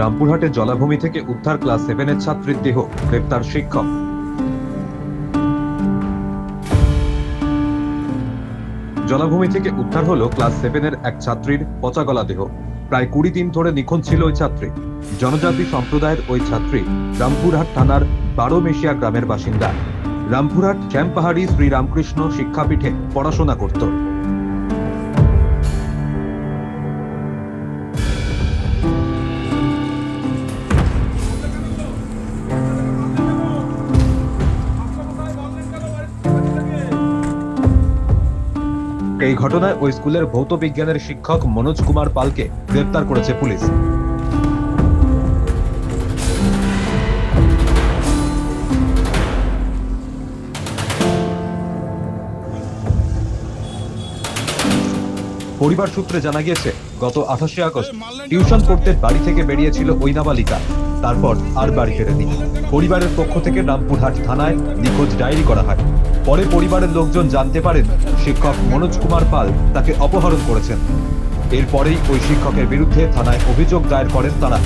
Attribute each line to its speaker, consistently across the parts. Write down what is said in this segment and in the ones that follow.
Speaker 1: রামপুরহাটের জলাভূমি থেকে উদ্ধার ক্লাস সেভেনের ছাত্রীর দেহ, গ্রেপ্তার শিক্ষক। জলাভূমি থেকে উদ্ধার হলো ক্লাস সেভেনের এক ছাত্রীর পচাগলা দেহ। প্রায় কুড়ি দিন ধরে নিখোঁজ ছিল ওই ছাত্রী। জনজাতি সম্প্রদায়ের ওই ছাত্রী রামপুরহাট থানার বারোমেশিয়া গ্রামের বাসিন্দা। রামপুরহাট শ্যামপাহাড়ি শ্রী রামকৃষ্ণ শিক্ষাপীঠে পড়াশোনা করত। এই ঘটনায় ওই স্কুলের ভৌত বিজ্ঞানের শিক্ষক মনোজ কুমার পালকে গ্রেপ্তার করেছে পুলিশ। পরিবার সূত্রে জানা গিয়েছে গত আঠাশে আগস্ট টিউশন পড়তে বাড়ি থেকে বেরিয়েছিল ওই নাবালিকা। তারপর আর বাড়ি ফেরেনি। পরিবারের পক্ষ থেকে রামপুরহাট থানায় নিখোঁজ ডায়েরি করা হয়। পরে পরিবারের লোকজন জানতে পারেন শিক্ষক মনোজ কুমার পাল তাকে অপহরণ করেছেন। এরপরেই ওই শিক্ষকের বিরুদ্ধে থানায় অভিযোগ দায়ের করেন তারা।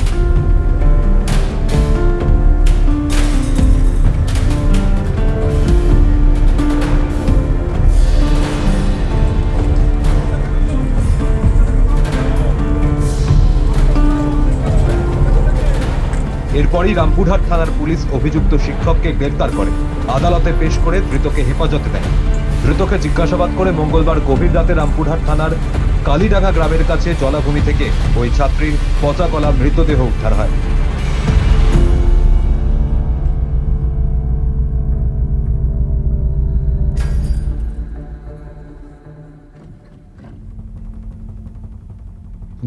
Speaker 1: এরপরই রামপুরহাট থানার পুলিশ অভিযুক্ত শিক্ষককে গ্রেফতার করে। আদালতে পেশ করে ধৃতকে হেফাজতে দেয়। ধৃতকে জিজ্ঞাসাবাদ করে মঙ্গলবার গভীর রাতে রামপুরহাট থানার কালীডাঙ্গা গ্রামের কাছে জলাভূমি থেকে ওই ছাত্রীর পচা কলা মৃতদেহ উদ্ধার হয়।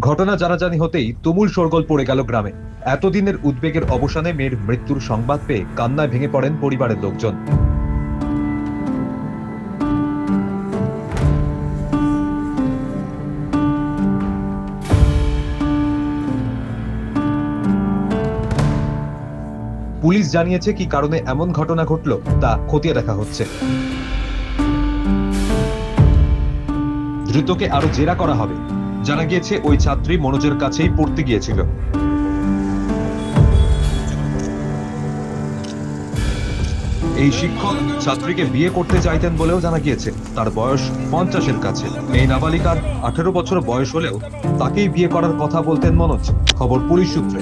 Speaker 1: ঘটনা জানাজানি হতেই তুমুল শোরগোল পড়ে গেল গ্রামে। এতদিনের উদ্বেগের অবসানে মেয়ের মৃত্যুর সংবাদ পেয়ে কান্নায় ভেঙে পড়েন পরিবারের লোকজন। পুলিশ জানিয়েছে কি কারণে এমন ঘটনা ঘটল, তা খতিয়ে দেখা হচ্ছে। দ্রুতকে আরও জেরা করা হবে। জানা গিয়েছে, ওই ছাত্রী মনোজের কাছেই পড়তে গিয়েছিল। এই শিক্ষক ছাত্রীকে বিয়ে করতে চাইতেন বলেও জানা গিয়েছে, তার বয়স পঞ্চাশের কাছে। এই নাবালিকার আঠেরো বছর বয়স হলেও তাকেই বিয়ে করার কথা বলতেন মনোজ, খবর পুলিশ সূত্রে।